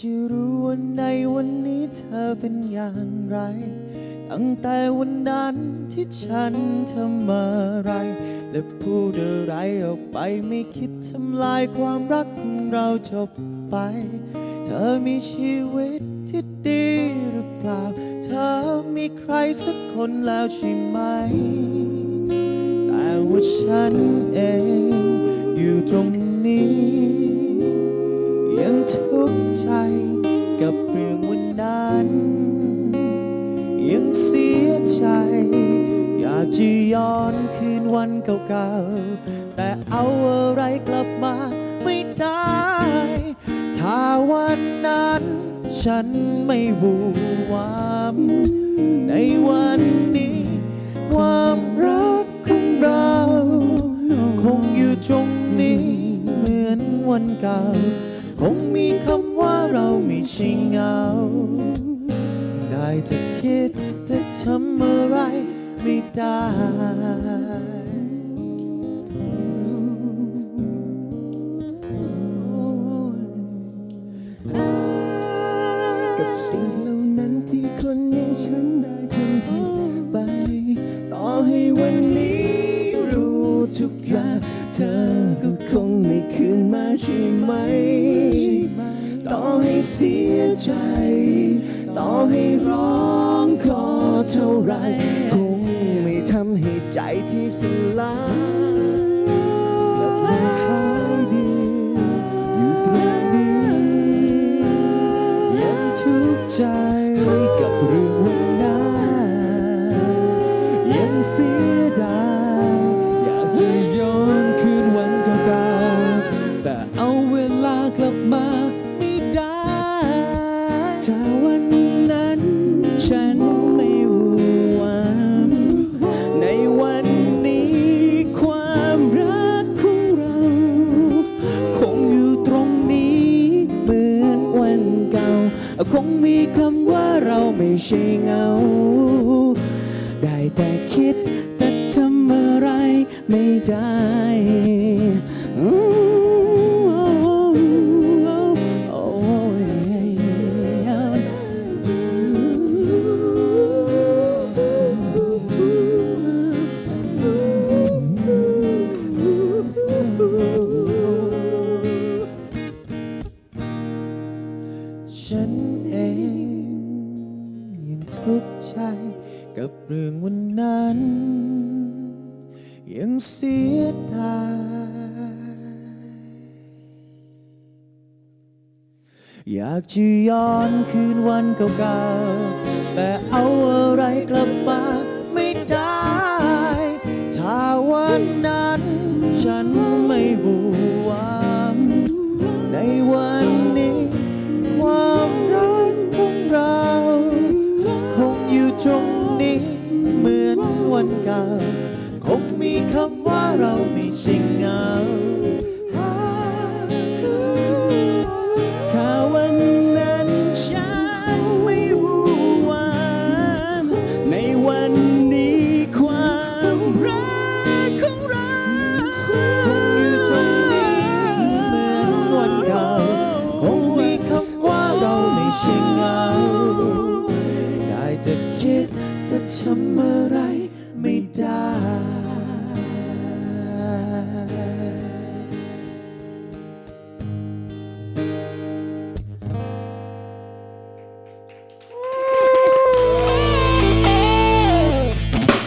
จะรู้ว่าในวันนี้เธอเป็นอย่างไร ตั้งแต่วันนั้นที่ฉันทำอะไร และพูดอะไรออกไปไม่คิดทำลายความรักของเราจบไป เธอมีชีวิตที่ดีหรือเปล่า เธอมีใครสักคนแล้วใช่ไหม แต่ว่าฉันเอง ย้อนคืนวันเก่าๆ แต่เอาอะไรกลับมาไม่ได้ ถ้าวันนั้นฉันไม่วูวามในวันนี้ ความรักของเรา คงอยู่ตรงนี้ เหมือนวันเก่า คงมีคำว่าเราไม่ใช่เหงา ได้แต่คิดแต่ทำอะไร ไม่ได้ กับสิ่งเหล่านั้นที่คนอย่างฉันได้ทำผิดไป ต่อให้วันนี้รู้ทุกอย่างเธอก็คงไม่คืนมาใช่ไหม ต่อให้เสียใจ ต่อให้ร้องขอเท่าไรคงไม่ท ให้ใจที่สลายกลับมาหายดีอยู่ตรงนี้ยังทุกข์ใจกับเรื่องวันนั้นยังเสียดายอยากจะ คงมีคำว่าเราไม่ใช่เงา ได้แต่คิดจะทำอะไรไม่ได้ กับเรื่องวันนั้น ยังเสียดายอยากจะย้อนคืนวันเก่าๆ แต่เอาอะไรกลับมาไม่ได้ ถ้าวันนั้นฉัน ทำอะไรไม่ได้